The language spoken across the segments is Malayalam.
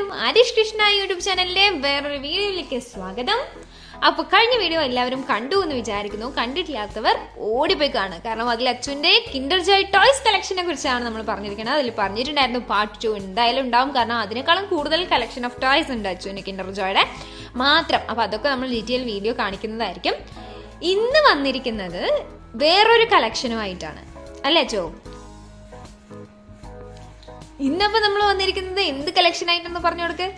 എല്ലാവർക്കും ആരിഷ് കൃഷ്ണ യൂട്യൂബ് ചാനലിലെ വേറൊരു വീഡിയോയിലേക്ക് സ്വാഗതം. അപ്പോൾ കഴിഞ്ഞ വീഡിയോ എല്ലാവരും കണ്ടു എന്ന് വിചാരിക്കുന്നു. കണ്ടിട്ടില്ലാത്തവർ ഓടിപ്പോയി കാണുക. കാരണം അതിൽ അച്ഛന്റെ കിൻഡർ ജോയ് ടോയ്സ് കളക്ഷനെ കുറിച്ചാണ് നമ്മൾ പറഞ്ഞിരിക്കുന്നത്. അതിൽ പറഞ്ഞിട്ടുണ്ടായിരുന്നു പാർട്ട് ടു എന്തായാലും ഉണ്ടാവും. കാരണം അതിനേക്കാളും കൂടുതൽ കളക്ഷൻ ഓഫ് ടോയ്സ് ഉണ്ട് അച്ഛന്റെ കിൻഡർ ജോയുടെ മാത്രം. അപ്പോൾ അതൊക്കെ നമ്മൾ ഡീറ്റെയിൽ വീഡിയോ കാണിക്കുന്നതായിരിക്കും. ഇന്ന് വന്നിരിക്കുന്നത് വേറൊരു കളക്ഷനുമായിട്ടാണ് അല്ലേ അച്ചോ? ഇന്നപ്പോ നമ്മൾ വന്നിരിക്കുന്നത് എന്ത് കളക്ഷൻ ആയിട്ടെന്ന് പറഞ്ഞു കൊടുക്ക്?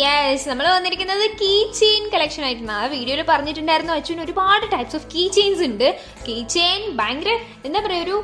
യെസ് നമ്മൾ വന്നിരിക്കുന്നത് കീ ചെയിൻ കളക്ഷൻ ആയിട്ടാണ്. ആ വീഡിയോയിൽ പറഞ്ഞിട്ടുണ്ടായിരുന്നു അച്ഛൻ ഒരുപാട് ടൈപ്സ് ഓഫ് കീ ചെയിൻസ് ഉണ്ട്. കീ ചെയിൻ ഭയങ്കര എന്താ പറയുക ഒരു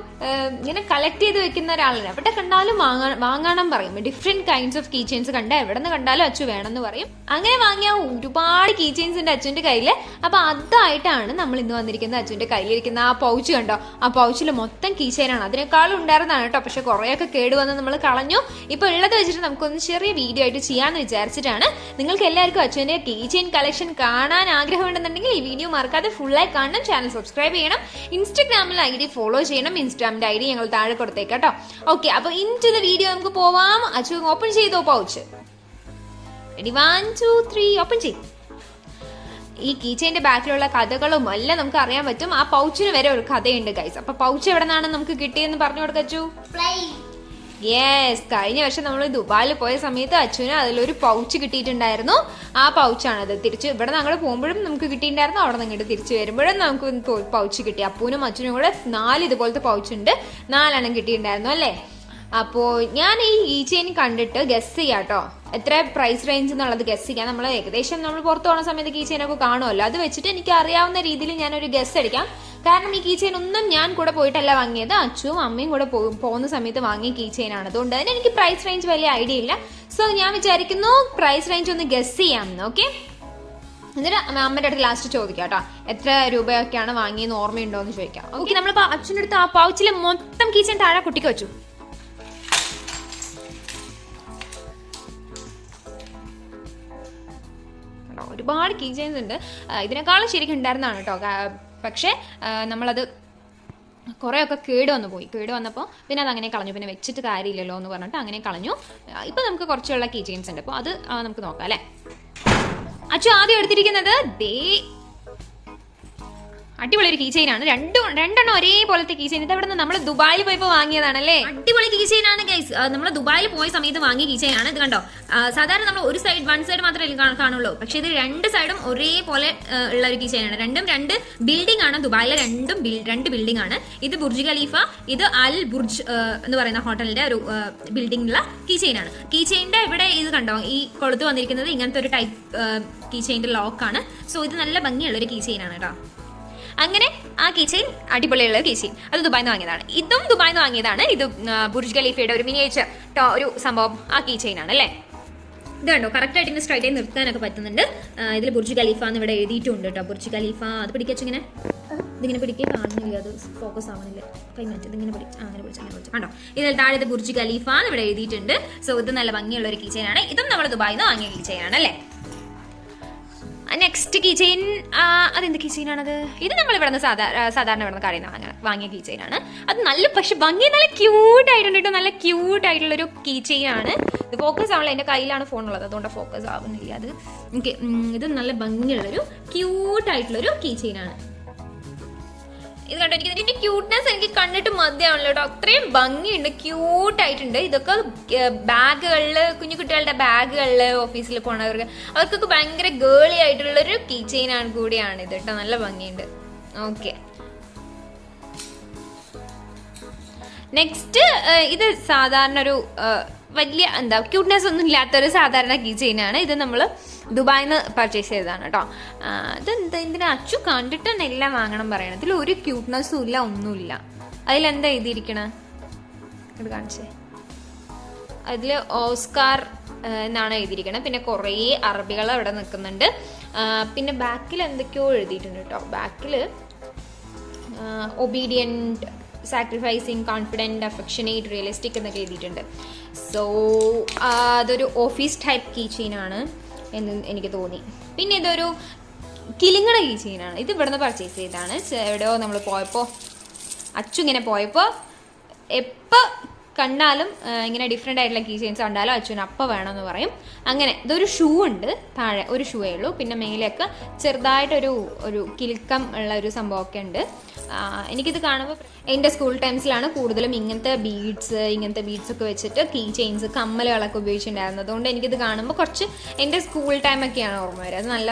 ഇങ്ങനെ കളക്ട് ചെയ്ത് വെക്കുന്ന ഒരാളാണ് എവിടെ കണ്ടാലും വാങ്ങാൻ വാങ്ങണം പറയും. Different kinds of key chains കണ്ട എവിടെ നിന്ന് കണ്ടാലും അച്ചു വേണമെന്ന് പറയും. അങ്ങനെ വാങ്ങിയ ഒരുപാട് കീ ചെയിൻസ് ഉണ്ട് അച്ഛന്റെ കയ്യിൽ അപ്പൊ അതായിട്ടാണ് നമ്മൾ ഇന്ന് വന്നിരിക്കുന്നത് അച്ഛന്റെ കയ്യിലിരിക്കുന്ന ആ പൗച്ച് കണ്ടോ? ആ പൗച്ചിൽ മൊത്തം കീ ചെയിനാണ് അതിനേക്കാളും ഉണ്ടായിരുന്നതാണ് കേട്ടോ. പക്ഷെ കുറേയൊക്കെ കേടുവന്ന് നമ്മൾ കളഞ്ഞു. ഇപ്പോൾ ഉള്ളത് വെച്ചിട്ട് നമുക്കൊന്ന് ചെറിയ വീഡിയോ ആയിട്ട് ചെയ്യാന്ന് വിചാരിച്ചിട്ടാണ് നിങ്ങൾക്ക് എല്ലാവർക്കും അച്ഛന്റെ കീ ചെയിൻ കളക്ഷൻ കാണാൻ ആഗ്രഹമുണ്ടെന്നുണ്ടെങ്കിൽ ഈ വീഡിയോ മറക്കാതെ ഫുള്ളായി കാണണം. ചാനൽ സബ്സ്ക്രൈബ് ചെയ്യണം. ഇൻസ്റ്റഗ്രാമിൽ ഐ ഡി ഫോളോ ചെയ്യണം. ഇൻസ്റ്റാഗ്രാമിന്റെ ഐ ഡി ഞങ്ങൾ താഴെ കൊടുത്തേക്കാം കേട്ടോ. ഓക്കെ അപ്പൊ ഇൻ ടു ദ വീഡിയോ നമുക്ക് പോവാം. അച്ഛൻ ഓപ്പൺ ചെയ്തോ pouch? Ready one two three open ചെയ്യും. ഈ കീച്ചേന്റെ ബാക്കിലുള്ള കഥകളും എല്ലാം നമുക്ക് അറിയാൻ പറ്റും. ആ പൗച്ചിന് വരെ ഒരു കഥയുണ്ട് ഗൈസ് അപ്പൊ പൗച്ച് എവിടെ നിന്നാണ് നമുക്ക് കിട്ടിയെന്ന് പറഞ്ഞു കൊടുക്കച്ചു യെസ് കഴിഞ്ഞ വർഷം നമ്മൾ ദുബായിൽ പോയ സമയത്ത് അച്ഛന് അതിലൊരു പൗച്ച് കിട്ടിയിട്ടുണ്ടായിരുന്നു. ആ പൗച്ചാണത് തിരിച്ച് ഇവിടെ ഞങ്ങൾ പോകുമ്പോഴും നമുക്ക് കിട്ടിയിട്ടുണ്ടായിരുന്നു. അവിടെ നിന്ന് ഇങ്ങോട്ട് തിരിച്ച് വരുമ്പോഴും നമുക്ക് പൗച്ച് കിട്ടി. അപ്പൂനും അച്ഛനും കൂടെ നാല് ഇതുപോലത്തെ പൗച്ചുണ്ട് നാലെണ്ണം കിട്ടിയിട്ടുണ്ടായിരുന്നു അല്ലേ? അപ്പോൾ ഞാൻ ഈ ഈ ചെയിൻ കണ്ടിട്ട് ഗസ് കേട്ടോ എത്ര പ്രൈസ് റേഞ്ച് എന്നുള്ളത് ഗസ് ചെയ്യാം. നമ്മൾ ഏകദേശം നമ്മൾ പുറത്ത് പോകുന്ന സമയത്ത് ഈ ചെയിനൊക്കെ കാണുമല്ലോ. അത് വെച്ചിട്ട് എനിക്ക് അറിയാവുന്ന രീതിയിൽ ഞാനൊരു ഗസ് അടിക്കാം കാരണം ഈ കീ ചെയിൻ ഒന്നും ഞാൻ കൂടെ പോയിട്ടല്ല വാങ്ങിയത്. അച്ഛനും അമ്മയും കൂടെ പോകുന്ന സമയത്ത് വാങ്ങിയ കീ ചെയിൻ ആണ്. അതുകൊണ്ട് തന്നെ എനിക്ക് പ്രൈസ് റേഞ്ച് വലിയ ഐഡിയ ഇല്ല. സോ ഞാൻ വിചാരിക്കുന്നു പ്രൈസ് റേഞ്ച് ഒന്ന് ഗസ് ചെയ്യാം ഓക്കെ എന്നിട്ട് അമ്മ- അമ്മയുടെ അടുത്ത് ലാസ്റ്റ് ചോദിക്കാം കേട്ടോ. എത്ര രൂപയൊക്കെയാണ് വാങ്ങിയെന്ന് ഓർമ്മയുണ്ടോ എന്ന് ചോദിക്കാം ഓക്കെ നമ്മളിപ്പോൾ അച്ഛന്റെ അടുത്ത് ആ പൗച്ചിലെ മൊത്തം കീച്ചെയിൻ താഴെ കുട്ടിക്ക് വെച്ചു. ഒരുപാട് കീ ചെയിൻസ് ഉണ്ട്. ഇതിനേക്കാളും ശരിക്കും ഉണ്ടായിരുന്നാണ് കേട്ടോ. പക്ഷേ നമ്മളത് കുറേയൊക്കെ കേട് വന്നു പോയി. കേട് വന്നപ്പോൾ പിന്നെ അത് അങ്ങനെ കളഞ്ഞു. പിന്നെ വെച്ചിട്ട് കാര്യമില്ലല്ലോ എന്ന് പറഞ്ഞിട്ട് അങ്ങനെ കളഞ്ഞു. ഇപ്പം നമുക്ക് കുറച്ചുള്ള കീ ചെയിൻസ് ഉണ്ട്. അപ്പോൾ അത് നമുക്ക് നോക്കാം അല്ലേ? അച്ചു ആദ്യം എടുത്തിരിക്കുന്നത് ദേ അടിപൊളി ഒരു കീ ചെയിൻ ആണ്. രണ്ടും രണ്ടെണ്ണം ഒരേപോലത്തെ കീ ചെയിൻ ഇത് ഇവിടെ നമ്മൾ ദുബായിൽ പോയപ്പോൾ വാങ്ങിയതാണല്ലേ? അടിപൊളി കീ ചെയിൻ ആണ് ഗൈസ് നമ്മൾ ദുബായിൽ പോയ സമയത്ത് വാങ്ങിയ കീ ചെയിൻ ആണ്. ഇത് കണ്ടോ? സാധാരണ നമ്മൾ ഒരു സൈഡ് വൺ സൈഡ് മാത്രമേ കാണ- കാണുള്ളൂ. പക്ഷെ ഇത് രണ്ട് സൈഡും ഒരേപോലെ ഉള്ള ഒരു കീ ചെയിൻ ആണ്. രണ്ടും രണ്ട് ബിൽഡിംഗ് ആണ്. ദുബായിലെ രണ്ടും രണ്ട് ബിൽഡിംഗ് ആണ്. ഇത് ബുർജ് ഖലീഫ ഇത് അൽ ബുർജ് എന്ന് പറയുന്ന ഹോട്ടലിന്റെ ഒരു ബിൽഡിംഗിലുള്ള കീ ചെയിൻ ആണ്. കീ ചെയിന്റെ ഇവിടെ ഇത് കണ്ടോ? ഈ കൊളുത്ത് വന്നിരിക്കുന്നത് ഇങ്ങനത്തെ ഒരു ടൈപ്പ് കീ ചെയിന്റെ ലോക്കാണ് സോ ഇത് നല്ല ഭംഗിയുള്ള ഒരു കീ ചെയിൻ ആണ് കേട്ടോ. അങ്ങനെ ആ കീച്ചെയിൻ അടിപൊളിയുള്ള കീച്ചെയിൻ അത് ദുബായിൽ നിന്ന് വാങ്ങിയതാണ്. ഇതും ദുബായിൽ നിന്ന് വാങ്ങിയതാണ്. ഇത് ബുർജ് ഖലീഫയുടെ ഒരു മിനിയേച്ചർ ഒരു സംഭവം ആ കീച്ചെയിൻ ആണ് അല്ലേ? ഇത് കണ്ടോ? കറക്റ്റ് ആയിട്ട് ഇങ്ങനെ സ്ട്രൈറ്റ് ആയി നിർത്താനൊക്കെ പറ്റുന്നുണ്ട്. ഇതിൽ ബുർജ് ഖലീഫ എന്ന് ഇവിടെ എഴുതിയിട്ടുണ്ട് കേട്ടോ. ബുർജ് ഖലീഫ അത് പിടിക്കച്ചു ഇങ്ങനെ. ഇതിങ്ങനെ പിടിക്കുക കാണുന്നില്ല അത് ഫോക്കസ് ആവുന്നില്ല കൈമാറ്റി ഇതിങ്ങനെ പിടിച്ച് അങ്ങനെ പിടിച്ച് അങ്ങനെ പിടിച്ചു. കണ്ടോ? ഇതിൽ താഴെ ഇത് ബുർജ് ഖലീഫ എന്ന് ഇവിടെ എഴുതിയിട്ടുണ്ട്. സോ ഇത് നല്ല ഭംഗിയുള്ള ഒരു കീച്ചെയിൻ ആണ്. ഇതും നമ്മൾ ദുബായിൽ നിന്ന് വാങ്ങിയ കീച്ചെയിൻ ആണ് അല്ലേ? നെക്സ്റ്റ് കീ ചെയിൻ അതെന്ത് കീ ചെയിനാണത് ഇത് നമ്മൾ ഇവിടെ നിന്ന് സാധാരണ സാധാരണ ഇവിടെ നിന്ന് കടയിൽ നിന്ന് വാങ്ങ- വാങ്ങിയ കീ ചെയിനാണ് അത് നല്ല പക്ഷെ ഭംഗി നല്ല ക്യൂട്ട് ആയിട്ടുണ്ട് നല്ല ക്യൂട്ട് ആയിട്ടുള്ള ഒരു കീ ചെയിൻ ആണ്. ഇത് ഫോക്കസ് ആവണല്ലോ. എന്റെ കയ്യിലാണ് ഫോൺ ഉള്ളത്. അതുകൊണ്ട് ഫോക്കസ് ആവുന്നില്ല. അത് എനിക്ക് ഇത് നല്ല ഭംഗിയുള്ളൊരു ക്യൂട്ട് ആയിട്ടുള്ളൊരു കീ ചെയിനാണ് ഇത് കണ്ടോ? എനിക്ക് ഇതിന്റെ ക്യൂട്ട്നെസ് എനിക്ക് കണ്ടിട്ട് മതിയാവണല്ലോ കേട്ടോ. അത്രയും ഭംഗിയുണ്ട്. ക്യൂട്ട് ആയിട്ടുണ്ട്. ഇതൊക്കെ ബാഗുകളിൽ കുഞ്ഞു കുട്ടികളുടെ ബാഗുകളിൽ ഓഫീസിൽ പോണവർക്ക് അവർക്കൊക്കെ ഭയങ്കര ഗേളി ആയിട്ടുള്ള ഒരു കീ ചെയിൻ ആണ് കൂടിയാണ് ഇത് കേട്ടോ. നല്ല ഭംഗിയുണ്ട്. ഓക്കെ നെക്സ്റ്റ് ഇത് സാധാരണ ഒരു വലിയ എന്താ ക്യൂട്ട്നെസ് ഒന്നും ഇല്ലാത്തൊരു സാധാരണ കീ ചെയിനാണ് ഇത് നമ്മൾ ദുബായിൽ നിന്ന് പർച്ചേസ് ചെയ്തതാണ് കേട്ടോ ഇതെന്താ ഇതിന് അച്ചു കണ്ടിട്ട് തന്നെ എല്ലാം വാങ്ങണം പറയണം ഇതിൽ ഒരു ക്യൂട്ട്നെസ്സും ഇല്ല ഒന്നുമില്ല അതിലെന്താ എഴുതിയിരിക്കണേ? ഇത് കാണിച്ചേ. അതിൽ ഓസ്കാർ എന്നാണ് എഴുതിയിരിക്കുന്നത് പിന്നെ കുറേ അറബികൾ അവിടെ നിൽക്കുന്നുണ്ട് പിന്നെ ബാക്കിൽ എന്തൊക്കെയോ എഴുതിയിട്ടുണ്ട് കേട്ടോ ബാക്കിൽ obedient sacrificing confident affectionate realistic എന്നൊക്കെ എഴുതിയിട്ടുണ്ട്. സോ അതൊരു ഓഫീസ് ടൈപ്പ് കീ ചെയിനാണ് എന്ന് എനിക്ക് തോന്നി. പിന്നെ ഇതൊരു കിലിങ്ങട കീ ചെയിനാണ് ഇത് ഇവിടുന്ന് പർച്ചേസ് ചെയ്തതാണ്. എവിടെയോ നമ്മൾ പോയപ്പോൾ അച്ചു ഇങ്ങനെ പോയപ്പോൾ എപ്പോൾ കണ്ടാലും ഇങ്ങനെ ഡിഫറെന്റ് ആയിട്ടുള്ള കീ ചെയിൻസ് കണ്ടാലും അച്ഛൻ അപ്പം വേണമെന്ന് പറയും. അങ്ങനെ ഇതൊരു ഷൂ ഉണ്ട് താഴെ ഒരു ഷൂയേ ഉള്ളൂ. പിന്നെ മേലെയൊക്കെ ചെറുതായിട്ടൊരു ഒരു കിലുക്കം ഉള്ള ഒരു സംഭവമൊക്കെ ഉണ്ട്. എനിക്കിത് കാണുമ്പോൾ എന്റെ സ്കൂൾ ടൈംസിലാണ് കൂടുതലും ഇങ്ങനത്തെ ബീഡ്സ് ഇങ്ങനത്തെ ബീഡ്സ് ഒക്കെ വെച്ചിട്ട് കീ ചെയിൻസ് കമ്മലുകളൊക്കെ ഉപയോഗിച്ചിട്ടുണ്ടായിരുന്നത്. അതുകൊണ്ട് എനിക്കിത് കാണുമ്പോൾ കുറച്ച് എന്റെ സ്കൂൾ ടൈമൊക്കെയാണ് ഓർമ്മ വരിക. അത് നല്ല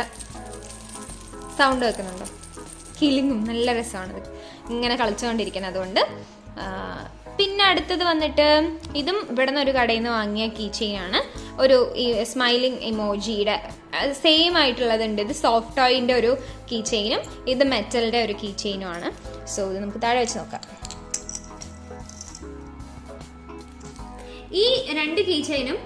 സൗണ്ട് വെക്കുന്നുണ്ടോ കിളിങ്ങും നല്ല രസമാണ് ഇങ്ങനെ കളിച്ചുകൊണ്ടിരിക്കുന്നത് അതുകൊണ്ട് പിന്നെ അടുത്തത് വന്നിട്ട് ഇതും ഇവിടെ നിന്ന് ഒരു കടയിൽ നിന്ന് വാങ്ങിയ കീ ഒരു ഈ സ്മൈലിംഗ് ഇമോജിയുടെ സെയിം ആയിട്ടുള്ളതുണ്ട്. ഇത് സോഫ്റ്റ് ടോയിന്റെ ഒരു കീ ചെയിനും ഇത് മെറ്റലിന്റെ ഒരു കീ ചെയിനും ആണ് സോ ഇത് നമുക്ക് താഴെ വെച്ച് നോക്കാം. ഈ രണ്ട് കീ ചെയിനും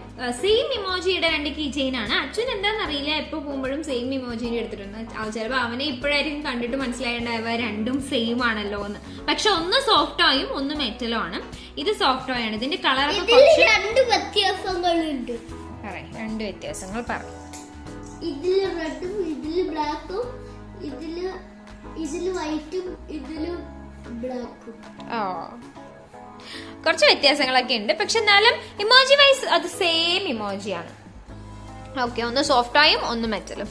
സെയിം ഇമോജിയുടെ രണ്ട് കീ ചെയിനാണ് അച്ഛൻ എന്താണെന്ന് അറിയില്ല എപ്പോൾ പോകുമ്പോഴും സെയിം ഇമോജിനെ എടുത്തിട്ടുണ്ട്. ചിലപ്പോൾ അവനെ ഇപ്പോഴായിരിക്കും കണ്ടിട്ട് മനസ്സിലായിട്ടുണ്ടായവ രണ്ടും സെയിം ആണല്ലോ എന്ന്. പക്ഷെ ഒന്ന് സോഫ്റ്റ് ആയും ഒന്ന് മെറ്റലും ആണ്. ഇത് സോഫ്റ്റ് ആണ്. ഇതിന്റെ കളർ രണ്ട് വ്യത്യാസങ്ങളുണ്ട്. പറയും രണ്ട് വ്യത്യാസങ്ങൾ പറയും ഇതിൽ റെഡും ഇതിൽ ബ്ലാക്കും ഇതിൽ ഇതിൽ വൈറ്റും ഇതിൽ ബ്ലാക്കും ഓ കുറച്ച് വ്യത്യാസങ്ങളൊക്കെ ഉണ്ട്. പക്ഷെ എന്നാലും ഇമോജി വൈസ് അത് സെയിം ഇമോജിയാണ് ഓക്കെ ഒന്ന് സോഫ്റ്റ് ആയും ഒന്ന് മെറ്റലും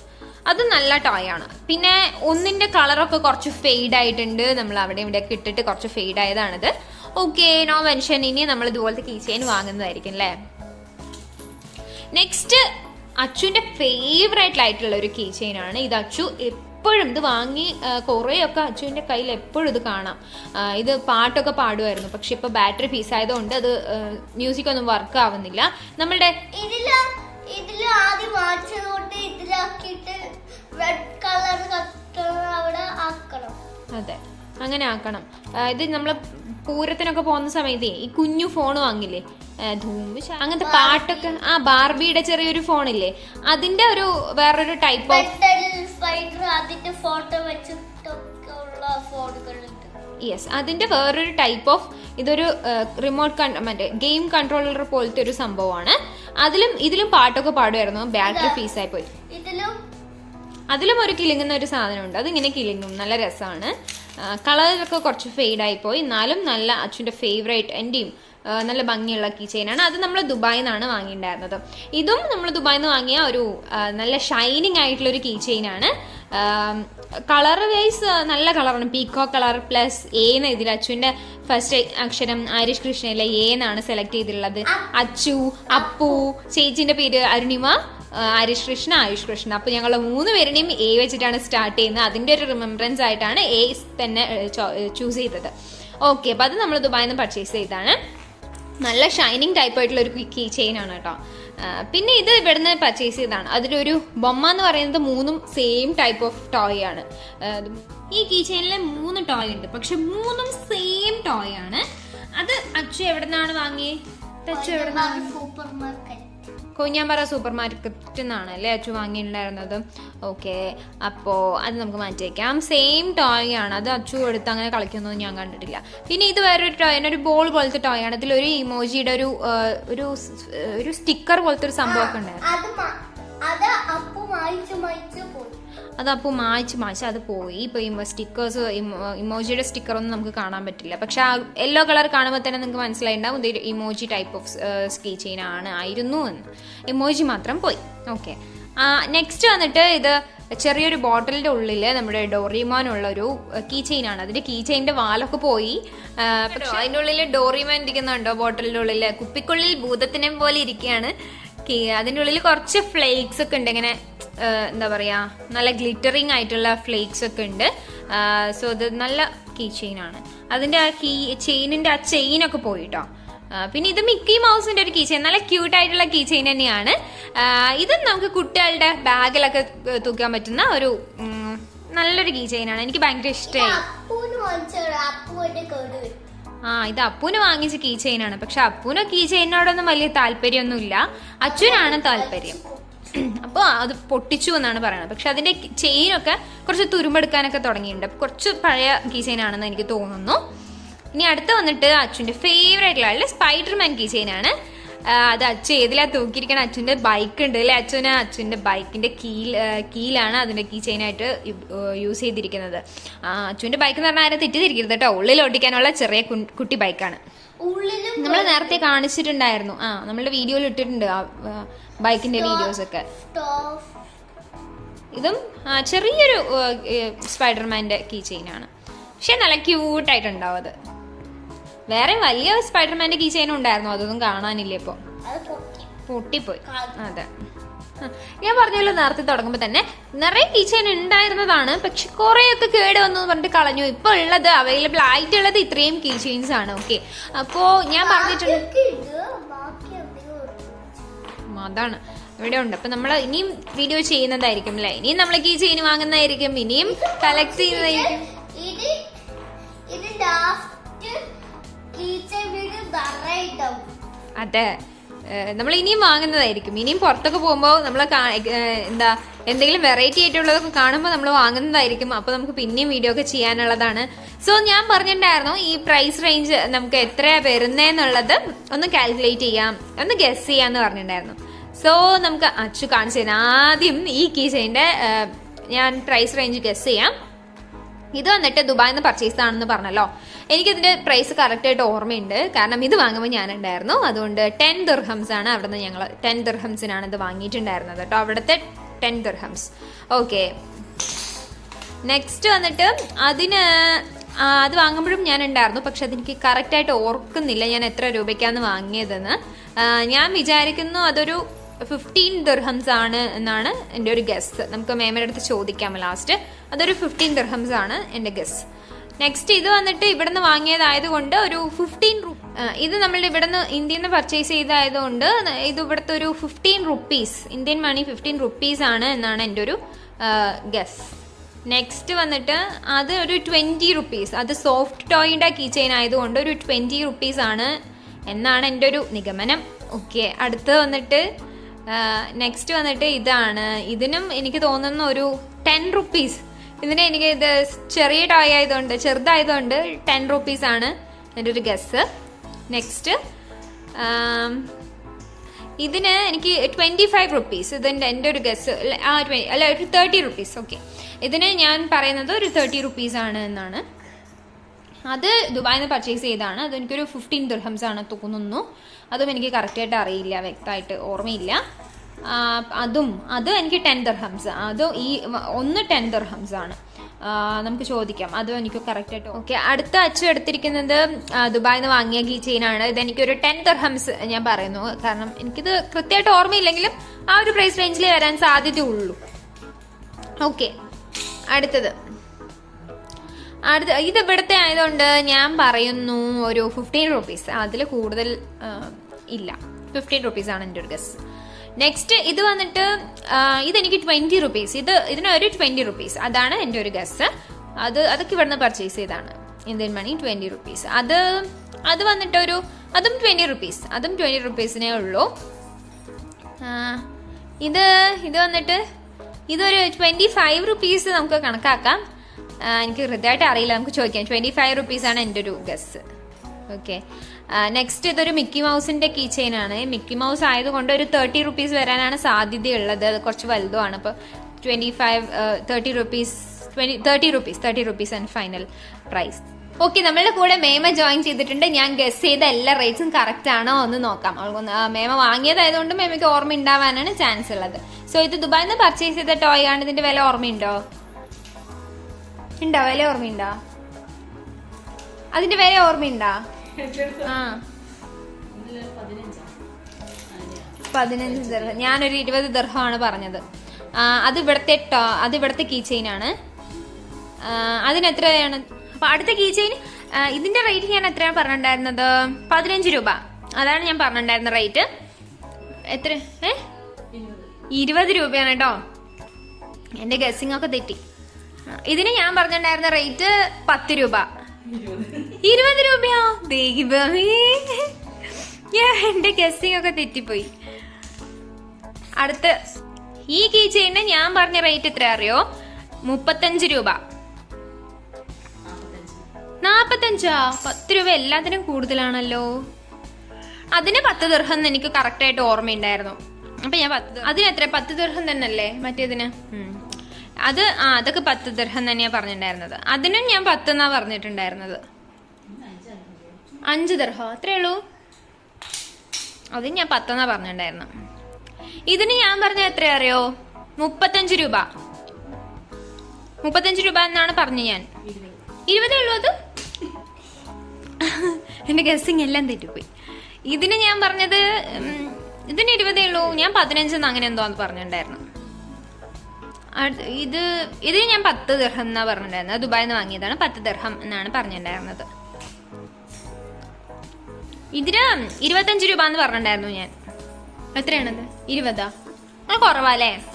അത് നല്ല ടോയ് ആണ്. പിന്നെ ഒന്നിന്റെ കളറൊക്കെ കുറച്ച് ഫെയ്ഡ് ആയിട്ടുണ്ട്. നമ്മൾ അവിടെ ഇവിടെ ഇട്ടിട്ട് കുറച്ച് ഫെയ്ഡ് ആയതാണിത്. ഓക്കെ നോ മെൻഷൻ ഇനി നമ്മൾ ഇതുപോലത്തെ കീ ചെയിൻ വാങ്ങുന്നതായിരിക്കും അല്ലേ നെക്സ്റ്റ് അച്ചുവിന്റെ ഫേവറേറ്റ് ആയിട്ടുള്ള ഒരു കീ ചെയിൻ ആണ്. ഇത് അച്ചു എപ്പോഴും ഇത് വാങ്ങി കുറേയൊക്കെ അച്ചുവിന്റെ കയ്യിൽ എപ്പോഴും ഇത് കാണാം. ഇത് പാട്ടൊക്കെ പാടുമായിരുന്നു. പക്ഷെ ഇപ്പോൾ ബാറ്ററി പീസ് ആയതുകൊണ്ട് അത് മ്യൂസിക് ഒന്നും വർക്ക് ആവുന്നില്ല നമ്മളുടെ ആദ്യം ഇതിലാക്കിയിട്ട് റെഡ് കളർ അവിടെ ആക്കണം. അതെ. അങ്ങനെ ആക്കണം ഇത് നമ്മൾ പൂരത്തിനൊക്കെ പോകുന്ന സമയത്തേ ഈ കുഞ്ഞു ഫോൺ വാങ്ങില്ലേ? ധൂം അങ്ങനത്തെ പാട്ടൊക്കെ. ആ ബാർബിയുടെ ചെറിയൊരു ഫോണില്ലേ? അതിന്റെ ഒരു വേറൊരു ടൈപ്പ് ഓഫ് ഫോട്ടോ ഫോണുകളുണ്ട് യെസ് അതിന്റെ വേറൊരു ടൈപ്പ് ഓഫ് ഇതൊരു റിമോട്ട് കൺ മറ്റേ ഗെയിം കൺട്രോളർ പോലത്തെ ഒരു സംഭവമാണ്. അതിലും ഇതിലും പാട്ടൊക്കെ പാടുമായിരുന്നു ബാറ്ററി ഫീസ് ആയി പോയി. അതിലും ഒരു കിലുങ്ങുന്ന ഒരു സാധനമുണ്ട്. അതിങ്ങനെ കിലുങ്ങും. നല്ല രസമാണ് കളറൊക്കെ കുറച്ച് ഫെയ്ഡ് ആയി പോയി. എന്നാലും നല്ല അച്ഛന്റെ ഫേവറേറ്റ് എന്റെയും നല്ല ഭംഗിയുള്ള കീ ചെയിനാണ് അത് നമ്മൾ ദുബായിൽ നിന്നാണ് വാങ്ങിയിട്ടുണ്ടായിരുന്നത്. ഇതും നമ്മൾ ദുബായിൽ നിന്ന് വാങ്ങിയ ഒരു നല്ല ഷൈനിങ് ആയിട്ടുള്ള ഒരു കീ ചെയിനാണ് കളർ വൈസ് നല്ല കളറാണ് പീക്കോ കളർ പ്ലസ് എ എന്ന് ഇതിൽ അച്ഛന്റെ ഫസ്റ്റ് അക്ഷരം ആരിഷ് കൃഷ്ണയിലെ എ എന്നാണ് സെലക്ട് ചെയ്തിട്ടുള്ളത്. അച്ചു അപ്പു ചേച്ചിന്റെ പേര് അരുണിമ ആരിഷ് കൃഷ്ണ ആയുഷ് കൃഷ്ണ. അപ്പൊ ഞങ്ങൾ മൂന്ന് പേരുടെയും എ വെച്ചിട്ടാണ് സ്റ്റാർട്ട് ചെയ്യുന്നത്. അതിന്റെ ഒരു റിമെമ്പറൻസ് ആയിട്ടാണ് എ തന്നെ ചൂസ് ചെയ്തത്. ഓക്കെ അപ്പൊ അത് നമ്മൾ ദുബായിൽ നിന്ന് പർച്ചേസ് ചെയ്തതാണ്. നല്ല ഷൈനിങ് ടൈപ്പ് ആയിട്ടുള്ള ഒരു കീ ചെയിൻ ആണ് കേട്ടോ. പിന്നെ ഇത് ഇവിടുന്ന് പർച്ചേസ് ചെയ്തതാണ്. അതിലൊരു ബൊമ്മ എന്ന് പറയുന്നത് മൂന്നും സെയിം ടൈപ്പ് ഓഫ് ടോയ് ആണ്. ഈ കീ ചെയിനിലെ മൂന്ന് ടോയ് ഉണ്ട്. പക്ഷെ മൂന്നും സെയിം ടോയ് ആണ്. അത് അച്ചു എവിടെ നിന്നാണ് വാങ്ങിയത് സൂപ്പർ മാർക്കറ്റ് കൊഞ്ഞാമ്പറ സൂപ്പർ മാർക്കറ്റിൽ നിന്നാണ് അല്ലേ അച്ചു വാങ്ങിയിട്ടുണ്ടായിരുന്നത്? ഓക്കെ അപ്പോൾ അത് നമുക്ക് മാറ്റി വയ്ക്കാം സെയിം ടോയ് ആണ്. അത് അച്ചു എടുത്ത് അങ്ങനെ കളിക്കുന്നൊന്നും ഞാൻ കണ്ടിട്ടില്ല. പിന്നെ ഇത് വേറൊരു ടോയ് ഒരു ബോൾ പോലത്തെ ടോയ് ആണ്. ഇതിലൊരു ഇമോജിയുടെ ഒരു ഒരു ഒരു സ്റ്റിക്കർ പോലത്തെ ഒരു സംഭവമൊക്കെ ഉണ്ടായിരുന്നു. അത് അത് അപ്പു മായിച്ച് മായിച്ച് പോയി. അത് അപ്പോൾ മായ്ച്ച് മായ്ച്ച് അത് പോയി. ഇപ്പോൾ സ്റ്റിക്കേഴ്സ് ഇമോജിയുടെ സ്റ്റിക്കറൊന്നും നമുക്ക് കാണാൻ പറ്റില്ല. പക്ഷെ ആ യെല്ലോ കളർ കാണുമ്പോൾ തന്നെ നിങ്ങൾക്ക് മനസ്സിലായിട്ടുണ്ടാവും ഇതൊരു emoji type of key chain ആണ് ആയിരുന്നു എന്ന്. ഇമോജി മാത്രം പോയി. ഓക്കെ നെക്സ്റ്റ് വന്നിട്ട് ഇത് ചെറിയൊരു ബോട്ടിലിന്റെ ഉള്ളിൽ നമ്മുടെ ഡോറിമാനുള്ളൊരു ഒരു കീ ചെയിൻ ആണ്. അതിന്റെ കീ ചെയിന്റെ വാലൊക്കെ പോയി. പക്ഷേ അതിന്റെ ഉള്ളിൽ ഡോറിമാൻ ഇരിക്കുന്നുണ്ടോ ബോട്ടിലിന്റെ ഉള്ളിൽ കുപ്പിക്കുള്ളിൽ ഭൂതത്തിനെ പോലെ ഇരിക്കുകയാണ് കീ- അതിന്റെ ഉള്ളിൽ കുറച്ച് ഫ്ലേക്സ് ഒക്കെ ഉണ്ട്. ഇങ്ങനെ എന്താ പറയുക നല്ല ഗ്ലിറ്ററിങ് ആയിട്ടുള്ള ഫ്ലേക്സ് ഒക്കെ ഉണ്ട്. സോ ഇത് നല്ല കീ ചെയിൻ ആണ്. അതിന്റെ ആ കീ ചെയിനിന്റെ ആ ചെയിൻ ഒക്കെ പോയിട്ടോ. പിന്നെ ഇത് മിക്കി മൗസിന്റെ ഒരു കീ ചെയിൻ നല്ല ക്യൂട്ട് ആയിട്ടുള്ള കീ ചെയിൻ തന്നെയാണ്. ഇത് നമുക്ക് കുട്ടികളുടെ ബാഗിലൊക്കെ തൂക്കാൻ പറ്റുന്ന ഒരു നല്ലൊരു കീ ചെയിൻ ആണ്. എനിക്ക് ഭയങ്കര ഇഷ്ടമായി ആ ഇത് അപ്പൂന് വാങ്ങിച്ച കീ ചെയിൻ ആണ്. പക്ഷെ അപ്പൂന് കീ ചെയിനോടൊന്നും വലിയ താല്പര്യമൊന്നുമില്ല. അച്ഛനാണ് താല്പര്യം. അപ്പോൾ അത് പൊട്ടിച്ചു എന്നാണ് പറയുന്നത്. പക്ഷെ അതിന്റെ ചെയിനൊക്കെ കുറച്ച് തുരുമ്പെടുക്കാനൊക്കെ തുടങ്ങിയിട്ടുണ്ട്. കുറച്ച് പഴയ കീ ചെയിനാണെന്ന് എനിക്ക് തോന്നുന്നു. ഇനി അടുത്ത് വന്നിട്ട് അച്ഛന്റെ ഫേവറേറ്റ് ആയിട്ടുള്ള സ്പൈഡർമാൻ കീ ചെയിനാണ് ആണ് അത് അച്ഛൻ ഏതിലാ തൂക്കിയിരിക്കണ? അച്ഛന്റെ ബൈക്ക് ഉണ്ട് അല്ലേ? അച്ഛന് അച്ഛന്റെ ബൈക്കിന്റെ കീൽ കീലാണ് അതിന്റെ കീ ചെയിനായിട്ട് യൂസ് ചെയ്തിരിക്കുന്നത്. ആ, അച്ഛന്റെ ബൈക്ക് എന്ന് പറഞ്ഞാൽ ആരും തെറ്റിദ്ധരിക്കരുത് കേട്ടോ. ഉള്ളിൽ ഓടിക്കാനുള്ള ചെറിയ കുട്ടി ബൈക്കാണ് നമ്മൾ നേരത്തെ കാണിച്ചിട്ടുണ്ടായിരുന്നു. ആ നമ്മളുടെ വീഡിയോയിൽ ഇട്ടിട്ടുണ്ട്. ബൈക്കിന്റെ വീഡിയോസ് ഒക്കെ ഇതും ചെറിയൊരു സ്പൈഡർമാന്റെ കീ ആണ്. പക്ഷെ നല്ല ക്യൂട്ടായിട്ടുണ്ടാവും അത്. വേറെ വലിയ സ്പൈഡർമാന്റെ കീ ചെയിനും ഉണ്ടായിരുന്നു അതൊന്നും കാണാനില്ല ഇപ്പോൾ പൊട്ടിപ്പോയി. അതെ. ഞാൻ പറഞ്ഞല്ലോ നേരത്തെ തുടങ്ങുമ്പോൾ തന്നെ നിറയെ കീ ചെയിൻ ഉണ്ടായിരുന്നതാണ് പക്ഷെ കുറേയൊക്കെ കേട് വന്നു പറഞ്ഞിട്ട് കളഞ്ഞു. ഇപ്പോൾ ഉള്ളത് അവൈലബിൾ ആയിട്ടുള്ളത് ഇത്രയും കീ ചെയിൻസ് ആണ് ഓക്കെ അപ്പോൾ ഞാൻ പറഞ്ഞിട്ടുണ്ട് അതാണ്. ഇവിടെ ഉണ്ട്. അപ്പൊ നമ്മൾ ഇനിയും വീഡിയോ ചെയ്യുന്നതായിരിക്കും അല്ലെ ഇനിയും നമ്മൾ ഈ ചെയിൻ വാങ്ങുന്നതായിരിക്കും. ഇനിയും കളക്ട് ചെയ്യുന്നതായിരിക്കും. അതെ. നമ്മൾ ഇനിയും വാങ്ങുന്നതായിരിക്കും. ഇനിയും പുറത്തൊക്കെ പോകുമ്പോൾ നമ്മൾ എന്താ എന്തെങ്കിലും വെറൈറ്റി ആയിട്ടുള്ളതൊക്കെ കാണുമ്പോൾ നമ്മൾ വാങ്ങുന്നതായിരിക്കും. അപ്പോൾ നമുക്ക് പിന്നെയും വീഡിയോ ഒക്കെ ചെയ്യാനുള്ളതാണ്. സോ ഞാൻ പറഞ്ഞിട്ടുണ്ടായിരുന്നു ഈ പ്രൈസ് റേഞ്ച് നമുക്ക് എത്രയാ വരുന്നതെന്നുള്ളത് ഒന്ന് കാൽക്കുലേറ്റ് ചെയ്യാം. ഒന്ന് ഗസ് ചെയ്യാന്ന് പറഞ്ഞിട്ടുണ്ടായിരുന്നു. സോ നമുക്ക് അച്ചു കാണിച്ചു തരാം. ആദ്യം ഈ കീ ചെയിന്റെ ഞാൻ പ്രൈസ് റേഞ്ച് ഗസ് ചെയ്യാം. ഇത് വന്നിട്ട് ദുബായിൽ നിന്ന് പർച്ചേസ് ആണെന്ന് പറഞ്ഞല്ലോ. എനിക്കിതിന്റെ പ്രൈസ് കറക്റ്റായിട്ട് ഓർമ്മയുണ്ട്. കാരണം ഇത് വാങ്ങുമ്പോൾ ഞാനുണ്ടായിരുന്നു. അതുകൊണ്ട് ടെൻ ദിർഹംസ് ആണ് അവിടുന്ന് ഞങ്ങൾ ടെൻ ദിർഹംസിനാണ് ഇത് വാങ്ങിയിട്ടുണ്ടായിരുന്നത് കേട്ടോ അവിടുത്തെ ടെൻ ദിർഹംസ് ഓക്കെ നെക്സ്റ്റ് വന്നിട്ട് അതിന് അത് വാങ്ങുമ്പോഴും ഞാൻ ഉണ്ടായിരുന്നു പക്ഷെ അതെനിക്ക് കറക്റ്റായിട്ട് ഓർക്കുന്നില്ല ഞാൻ എത്ര രൂപയ്ക്കാണ് വാങ്ങിയതെന്ന്. ഞാൻ വിചാരിക്കുന്നു അതൊരു ഫിഫ്റ്റീൻ ദർഹംസ് ആണ് എന്നാണ് എന്റെ ഒരു ഗസ് നമുക്ക് മേമയുടെ അടുത്ത് ചോദിക്കാം ലാസ്റ്റ് അതൊരു ഫിഫ്റ്റീൻ ദർഹംസ് ആണ് എന്റെ ഗസ് നെക്സ്റ്റ് ഇത് വന്നിട്ട് ഇവിടുന്ന് വാങ്ങിയതായതുകൊണ്ട് ഒരു ഫിഫ്റ്റീൻ ഇത് നമ്മൾ ഇവിടുന്ന് ഇന്ത്യയിൽ നിന്ന് പർച്ചേസ് ചെയ്തായതുകൊണ്ട് ഇത് ഇവിടുത്തെ ഒരു fifteen rupees Indian money fifteen rupees ആണ് എന്നാണ് എന്റെ ഒരു ഗസ് നെക്സ്റ്റ് വന്നിട്ട് അത് ഒരു ട്വന്റി റുപ്പീസ് അത് സോഫ്റ്റ് ടോയിന്റെ കീ ചെയിൻ ആയതുകൊണ്ട് ഒരു ട്വന്റി റുപ്പീസ് ആണ് എന്നാണ് എന്റെ ഒരു നിഗമനം. ഓക്കെ അടുത്ത് വന്നിട്ട് നെക്സ്റ്റ് വന്നിട്ട് ഇതാണ്. ഇതിനും എനിക്ക് തോന്നുന്ന ഒരു ടെൻ റുപ്പീസ് ഇതിന് എനിക്ക് ഇത് ചെറിയ ടോയ് ആയതുകൊണ്ട് ചെറുതായതുകൊണ്ട് ടെൻ റുപ്പീസ് ആണ് എന്റെ ഒരു ഗസ് നെക്സ്റ്റ് ഇതിന് എനിക്ക് ട്വന്റി ഫൈവ് റുപ്പീസ് ഇതിന്റെ എന്റെ ഒരു ഗസ് ആ അല്ല ഒരു തേർട്ടി റുപ്പീസ് ഓക്കെ ഇതിന് ഞാൻ പറയുന്നത് ഒരു തേർട്ടി റുപ്പീസ് ആണ് എന്നാണ്. അത് ദുബായിൽ നിന്ന് പർച്ചേസ് ചെയ്തതാണ്. അത് എനിക്കൊരു ഫിഫ്റ്റീൻ ദുർഹംസ് ആണ് തോന്നുന്നു. അതും എനിക്ക് കറക്റ്റായിട്ട് അറിയില്ല വ്യക്തമായിട്ട് ഓർമ്മയില്ല. അതും അതും എനിക്ക് ടെൻ ദർഹംസ്. അതും ഈ ഒന്ന് ടെൻ ദർഹംസ് ആണ്. നമുക്ക് ചോദിക്കാം. അതും എനിക്ക് കറക്റ്റായിട്ട് ഓക്കെ അടുത്ത അച്ചു എടുത്തിരിക്കുന്നത് ദുബായിൽ നിന്ന് വാങ്ങിയ കീ ചെയിനാണ് ഇത് എനിക്കൊരു ടെൻ ദർഹംസ് ഞാൻ പറയുന്നു. കാരണം എനിക്കിത് കൃത്യമായിട്ട് ഓർമ്മയില്ലെങ്കിലും ആ ഒരു പ്രൈസ് റേഞ്ചിൽ വരാൻ സാധ്യതയുള്ളൂ. ഓക്കെ അടുത്തത്. അടുത്ത ഇത് ഇവിടുത്തെ ആയതുകൊണ്ട് ഞാൻ പറയുന്നു ഒരു ഫിഫ്റ്റീൻ റുപ്പീസ് അതിൽ കൂടുതൽ ഇല്ല. ഫിഫ്റ്റീൻ റുപ്പീസ് ആണ് എന്റെ ഒരു ഗസ് നെക്സ്റ്റ് ഇത് വന്നിട്ട് ഇതെനിക്ക് ട്വന്റി റുപ്പീസ് ഇത് ഇതിനൊരു ട്വന്റി റുപ്പീസ് അതാണ് എന്റെ ഒരു ഗസ് അത് അതൊക്കെ ഇവിടുന്ന് പർച്ചേസ് ചെയ്താണ് ഇന്ത്യൻ മണി ട്വന്റി റുപ്പീസ് അത് അത് വന്നിട്ട് ഒരു അതും ട്വന്റി റുപ്പീസ് അതും ട്വന്റി റുപ്പീസിനേ ഉള്ളൂ. ഇത് ഇത് വന്നിട്ട് ഇതൊരു ട്വന്റി ഫൈവ് റുപ്പീസ് നമുക്ക് കണക്കാക്കാം. എനിക്ക് ഹൃദയമായിട്ട് അറിയില്ല. നമുക്ക് ചോദിക്കാം. ട്വന്റി ഫൈവ് റുപ്പീസാണ് എന്റെ ഒരു ഗസ് ഓക്കെ നെക്സ്റ്റ് ഇതൊരു മിക്കി മൗസിന്റെ കീ ചെയിൻ ആണ്. മിക്കി മൗസ് ആയതുകൊണ്ട് ഒരു തേർട്ടി റുപ്പീസ് വരാനാണ് സാധ്യതയുള്ളത്. അത് കുറച്ച് വലുതുമാണ്. അപ്പോൾ twenty five thirty rupees twenty thirty rupees thirty rupees and final price okay നമ്മളുടെ കൂടെ മേമ ജോയിൻ ചെയ്തിട്ടുണ്ട്. ഞാൻ ഗസ് ചെയ്ത എല്ലാ റേറ്റ്സും കറക്റ്റ് ആണോ എന്ന് നോക്കാം. മേമ വാങ്ങിയതായതുകൊണ്ട് മേമയ്ക്ക് ഓർമ്മ ഉണ്ടാവാനാണ് ചാൻസ് ഉള്ളത്. സോ ഇത് ദുബായിൽ നിന്ന് പർച്ചേസ് ചെയ്ത ടോയ് ആണ്. ഇതിന്റെ വില ഓർമ്മയുണ്ടോ? ഉണ്ടോ? വില ഓർമ്മയുണ്ടോ? അതിന്റെ വില ഓർമ്മയുണ്ടോ? പതിനഞ്ച്. ദർഹം. ഞാനൊരു ഇരുപത് ദർഹമാണ് പറഞ്ഞത്. അത് ഇവിടുത്തെ ടോ- അത് ഇവിടുത്തെ കീ ചെയിൻ ആണ്. ആ, അതിന് എത്രയാണ്? അപ്പൊ അടുത്ത കീ ചെയിൻ ഇതിന്റെ റേറ്റ് ഞാൻ എത്രയാണ് പറഞ്ഞിട്ടുണ്ടായിരുന്നത്? പതിനഞ്ച് രൂപ. അതാണ് ഞാൻ പറഞ്ഞിട്ടുണ്ടായിരുന്ന റേറ്റ് എത്ര ഏ? ഇരുപത്. രൂപയാണ് കേട്ടോ എന്റെ ഗസ്സിങ് ഒക്കെ തെറ്റി. ഇതിന് ഞാൻ പറഞ്ഞിട്ടുണ്ടായിരുന്ന റേറ്റ് പത്ത് രൂപ. ഇരുപത് രൂപയോ? ദൈവമേ. ഞാൻ എന്റെ ഗസ്റ്റിംഗ് ഒക്കെ തെറ്റിപ്പോയി. അടുത്ത ഈ കീ ചെയിന് ഞാൻ പറഞ്ഞ റേറ്റ് എത്ര അറിയോ? മുപ്പത്തഞ്ച് രൂപ. നാപ്പത്തഞ്ചാ? പത്ത് രൂപ എല്ലാത്തിനും കൂടുതലാണല്ലോ. അതിന് പത്ത് ദീർഘം എന്ന് എനിക്ക് കറക്റ്റ് ആയിട്ട് ഓർമ്മയുണ്ടായിരുന്നു. അപ്പൊ ഞാൻ പത്ത് അതിന് എത്ര? പത്ത് ദീർഘം തന്നെയല്ലേ മറ്റേതിന്? അത് ആ അതൊക്കെ പത്ത് ദീർഘം തന്നെയാ പറഞ്ഞിട്ടുണ്ടായിരുന്നത്. അതിനും ഞാൻ പത്ത് എന്നാ പറഞ്ഞിട്ടുണ്ടായിരുന്നത്. അഞ്ച് ദർഹം. അത്രേ ഉള്ളൂ. അത് ഞാൻ പത്തെന്നാ പറഞ്ഞിട്ടുണ്ടായിരുന്നു. ഇതിന് ഞാൻ പറഞ്ഞ എത്ര അറിയോ? മുപ്പത്തഞ്ച് രൂപ. മുപ്പത്തഞ്ച് രൂപ എന്നാണ് പറഞ്ഞു ഞാൻ. ഇരുപതേ ഉള്ളൂ അത്? എന്റെ ഗസ്സിങ് എല്ലാം തെറ്റിപ്പോയി. ഇതിന് ഞാൻ പറഞ്ഞത് ഇതിന് ഇരുപതേ ഉള്ളൂ. ഞാൻ പതിനഞ്ചെന്ന് അങ്ങനെ എന്തോ പറഞ്ഞിട്ടുണ്ടായിരുന്നു. ഇത് ഇതിന് ഞാൻ പത്ത് ദർഹം എന്നാ പറഞ്ഞിട്ടുണ്ടായിരുന്നത് ദുബായിന്ന് ദുബായിൽ നിന്ന് വാങ്ങിയതാണ്. പത്ത് ദർഹം എന്നാണ് പറഞ്ഞിട്ടുണ്ടായിരുന്നത്. ഇതിന് ഇരുപത്തഞ്ച് രൂപ എന്ന് പറഞ്ഞിട്ടുണ്ടായിരുന്നു ഞാൻ. എത്രയാണത്? ഇരുപതാ. അത് കുറവാല്ലേ?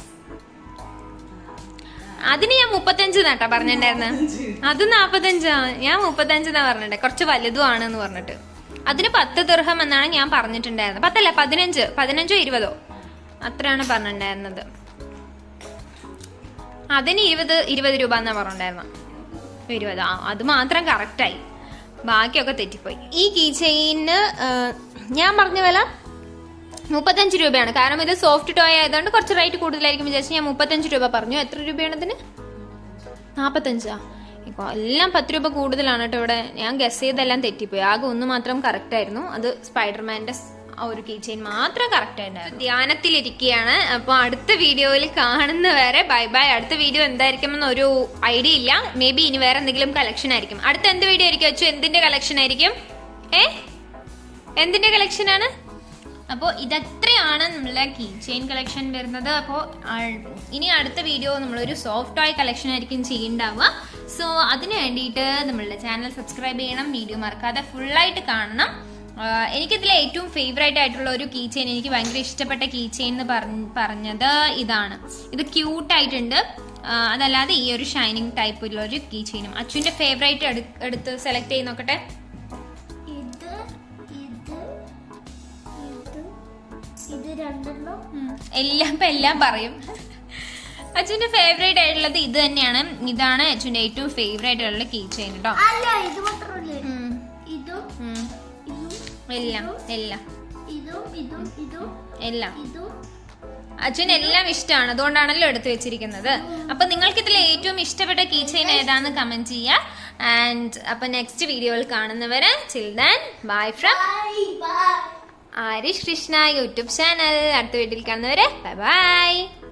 അതിന് ഞാൻ മുപ്പത്തഞ്ച് നട്ടാ പറഞ്ഞിട്ടുണ്ടായിരുന്നു. അത് നാപ്പത്തഞ്ചാ ഞാൻ മുപ്പത്തഞ്ചെന്നാ പറഞ്ഞിട്ടുണ്ടെ കുറച്ച് വലുതുമാണ് എന്ന് പറഞ്ഞിട്ട്. അതിന് പത്ത് ദുർഹം എന്നാണ് ഞാൻ പറഞ്ഞിട്ടുണ്ടായിരുന്നത് പത്തല്ല പതിനഞ്ച്. പതിനഞ്ചോ ഇരുപതോ? അത്രയാണ് പറഞ്ഞിട്ടുണ്ടായിരുന്നത്. അതിന് ഇരുപത് ഇരുപത് രൂപ എന്നാ പറഞ്ഞിട്ടുണ്ടായിരുന്നു. ഇരുപത്. ആ അത് മാത്രം കറക്റ്റായി ബാക്കിയൊക്കെ തെറ്റിപ്പോയി. ഈ കീ ചെയിന് ഞാൻ പറഞ്ഞ വില മുപ്പത്തഞ്ച് രൂപയാണ്. കാരണം ഇത് സോഫ്റ്റ് ടോയ് ആയതുകൊണ്ട് കുറച്ച് റേറ്റ് കൂടുതലായിരിക്കും വിചാരിച്ച് ഞാൻ മുപ്പത്തഞ്ച് രൂപ പറഞ്ഞു. എത്ര രൂപയാണ് ഇതിന്? നാൽപ്പത്തഞ്ചാ ഇപ്പൊ എല്ലാം പത്ത് രൂപ കൂടുതലാണ് കേട്ടോ ഇവിടെ. ഞാൻ ഗസ് ചെയ്തെല്ലാം തെറ്റിപ്പോയി. ആകെ ഒന്ന് മാത്രം കറക്റ്റ് ആയിരുന്നു. അത് സ്പൈഡർമാന്റെ സ് ആ ഒരു കീ ചെയിൻ മാത്രം കറക്റ്റ് ആയിട്ടുണ്ടായിരുന്നു ധ്യാനത്തിലിരിക്കുകയാണ്. അപ്പോൾ അടുത്ത വീഡിയോയിൽ കാണുന്ന കാണുന്നവരെ ബൈ ബൈ അടുത്ത വീഡിയോ എന്തായിരിക്കും എന്നൊരു ഐഡിയ ഇല്ല. മേ ബി ഇനി വേറെ എന്തെങ്കിലും കളക്ഷൻ ആയിരിക്കും. അടുത്ത എന്ത് വീഡിയോ ആയിരിക്കും? അച്ഛൻ എന്തിന്റെ കളക്ഷൻ ആയിരിക്കും? ഏ? എന്തിന്റെ കളക്ഷൻ ആണ്? അപ്പോൾ ഇതത്രയാണ് നമ്മളെ കീ ചെയിൻ കളക്ഷൻ വരുന്നത് അപ്പോൾ ഇനി അടുത്ത വീഡിയോ നമ്മളൊരു സോഫ്റ്റ് ടോയ് കളക്ഷൻ ആയിരിക്കും ചെയ്യണ്ടാവുക. സോ അതിന് വേണ്ടിയിട്ട് നമ്മളുടെ ചാനൽ സബ്സ്ക്രൈബ് ചെയ്യണം. വീഡിയോ മറക്കാതെ ഫുള്ളായിട്ട് കാണണം. എനിക്കിതിൽ ഏറ്റവും ഫേവറേറ്റ് ആയിട്ടുള്ള ഒരു കീ ചെയിൻ എനിക്ക് ഭയങ്കര ഇഷ്ടപ്പെട്ട കീ ചെയിൻ എന്ന് പറഞ്ഞ- പറഞ്ഞത് ഇതാണ്. ഇത് ക്യൂട്ടായിട്ടുണ്ട് അതല്ലാതെ ഈ ഒരു ഷൈനിങ് ടൈപ്പ് ഉള്ള ഒരു കീ ചെയിനും അച്ഛന്റെ ഫേവറേറ്റ് എടുത്ത് സെലക്ട് ചെയ്ത് നോക്കട്ടെ. എല്ലാം ഇപ്പൊ എല്ലാം പറയും. അച്ഛന്റെ ഫേവറേറ്റ് ആയിട്ടുള്ളത് ഇത് തന്നെയാണ്. ഇതാണ് അച്ഛന്റെ ഏറ്റവും ഫേവറേറ്റ് ആയിട്ടുള്ള കീ ചെയിൻ കേട്ടോ എല്ലാം എല്ലാം. എല്ലാം. അച്ഛൻ എല്ലാം ഇഷ്ടമാണ്. അതുകൊണ്ടാണല്ലോ എടുത്തു വെച്ചിരിക്കുന്നത്. അപ്പൊ നിങ്ങൾക്ക് ഇതിൽ ഏറ്റവും ഇഷ്ടപ്പെട്ട കീ ചെയിൻ ഏതാന്ന് കമന്റ് ചെയ്യുക ആൻഡ് അപ്പൊ നെക്സ്റ്റ് വീഡിയോയിൽ കാണുന്നവരെ children bye from Arish Krishna YouTube channel അടുത്ത വീട്ടിൽ കാണുന്നവരെ ബൈ ബൈ